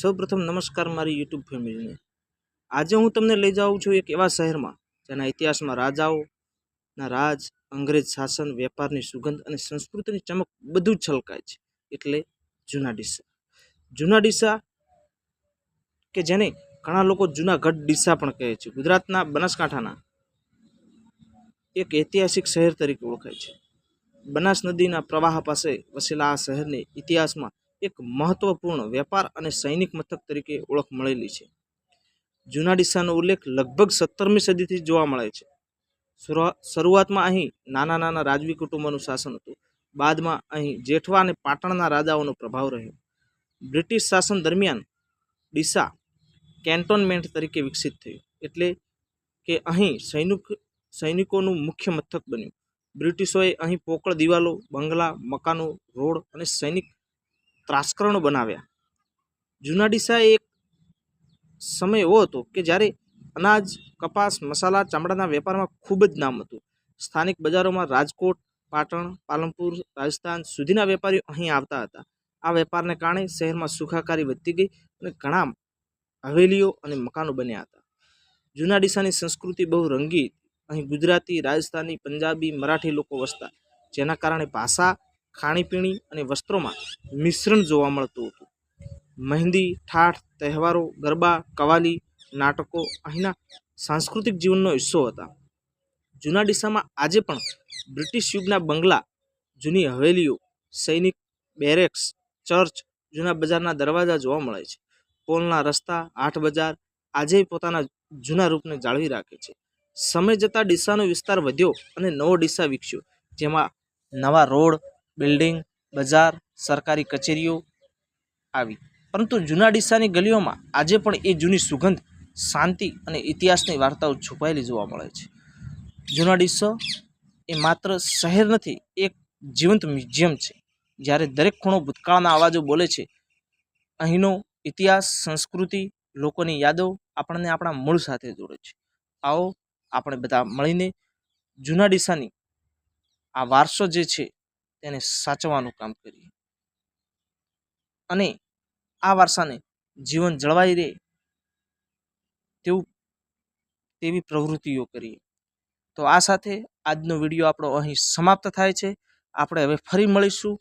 સૌપ્રથમ નમસ્કાર મારી યુટ્યુબ ફેમિલીને. આજે હું તમને લઈ જાઉં છું એક એવા શહેરમાં, જેના ઇતિહાસમાં રાજાઓના રાજ, અંગ્રેજ શાસન, વેપારની સુગંધ અને સંસ્કૃતિની ચમક બધું જ છલકાય છે. એટલે જૂના ડીસા. જૂના ડીસા કે જેને ઘણા લોકો જૂનાગઢ ડીસા પણ કહે છે. ગુજરાતના બનાસકાંઠાના એક ઐતિહાસિક શહેર તરીકે ઓળખાય છે. બનાસ નદીના પ્રવાહ પાસે વસેલા આ શહેરને ઇતિહાસમાં એક મહત્વપૂર્ણ વેપાર અને સૈનિક મથક તરીકે ઓળખ મળેલી છે. જૂના ડીસાનો ઉલ્લેખ લગભગ સત્તરમી સદીથી જોવા મળે છે. શરૂઆતમાં અહીં નાના નાના રાજવી કુટુંબોનું શાસન હતું. બાદમાં અહીં જેઠવા અને પાટણના રાજાઓનો પ્રભાવ રહ્યો. બ્રિટિશ શાસન દરમિયાન ડીસા કેન્ટોનમેન્ટ તરીકે વિકસિત થયું, એટલે કે અહીં સૈનિક, સૈનિકોનું મુખ્ય મથક બન્યું. બ્રિટિશોએ અહીં પોકળ દિવાલો, બંગલા, મકાનો, રોડ અને સૈનિક ત્રાસ્કરણો બનાવ્યા. જૂના ડીસા એક સમય એવો હતો કે જ્યારે અનાજ, કપાસ, મસાલા, ચામડાના વેપારમાં ખૂબ જ નામ હતું. સ્થાનિક બજારોમાં રાજકોટ, પાટણ, પાલનપુર, રાજસ્થાન સુધીના વેપારીઓ અહીં આવતા હતા. આ વેપારને કારણે શહેરમાં સુખાકારી વધતી ગઈ અને ઘણા હવેલીઓ અને મકાનો બન્યા હતા. જૂના ડીસાની સંસ્કૃતિ બહુ રંગી અહીં ગુજરાતી, રાજસ્થાની, પંજાબી, મરાઠી લોકો વસતા. જેના કારણે ભાષા ખાણીપીણી અને વસ્ત્રોમાં મિશ્રણ જોવા મળતું હતું. મહેંદી, ઠાઠ, તહેવારો, ગરબા, કવાલી, નાટકો અહીંના સાંસ્કૃતિક જીવનનો હિસ્સો હતા. જૂના ડીસામાં આજે પણ બ્રિટિશ યુગના બંગલા, જૂની હવેલીઓ, સૈનિક બેરેક્સ, ચર્ચ, જૂના બજારના દરવાજા જોવા મળે છે. પોલના રસ્તા, આઠ બજાર આજે પોતાના જૂના રૂપને જાળવી રાખે છે. સમય જતાં ડીસાનો વિસ્તાર વધ્યો અને નવો ડીસા વિકસ્યો, જેમાં નવા રોડ બિલ્ડિંગ, બજાર, સરકારી કચેરીઓ આવી. પરંતુ જૂના ડીસાની ગલીઓમાં આજે પણ એ જૂની સુગંધ, શાંતિ અને ઇતિહાસની વાર્તાઓ છુપાયેલી જોવા મળે છે. જૂના ડીસો એ માત્ર શહેર નથી એક જીવંત મ્યુઝિયમ છે, જ્યારે દરેક ખૂણો ભૂતકાળના અવાજો બોલે છે, અહીંનો ઇતિહાસ, સંસ્કૃતિ, લોકોની યાદો આપણને આપણા મૂળ સાથે જોડે છે. આવો આપણે બધા મળીને જૂના ડીસાની આ વારસો જે છે તેને સાચવાનું કામ કરીએ. અને આ વારસાને જીવન જળવાઈ રહે તેવું, તેવી પ્રવૃત્તિઓ કરીએ. તો આ સાથે આજનો વીડિયો આપણો અહીં સમાપ્ત થાય છે. આપણે હવે ફરી મળીશું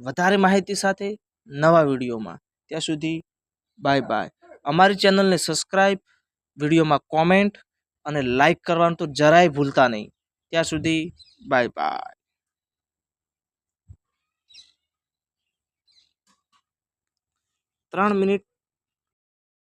વધારે માહિતી સાથે નવા વિડીયોમાં. ત્યાં સુધી બાય બાય. અમારી ચેનલને સબસ્ક્રાઈબ વિડીયોમાં કોમેન્ટ અને લાઈક કરવાનું તો જરાય ભૂલતા નહીં. ત્યાં સુધી બાય બાય. ત્રણ મિનિટ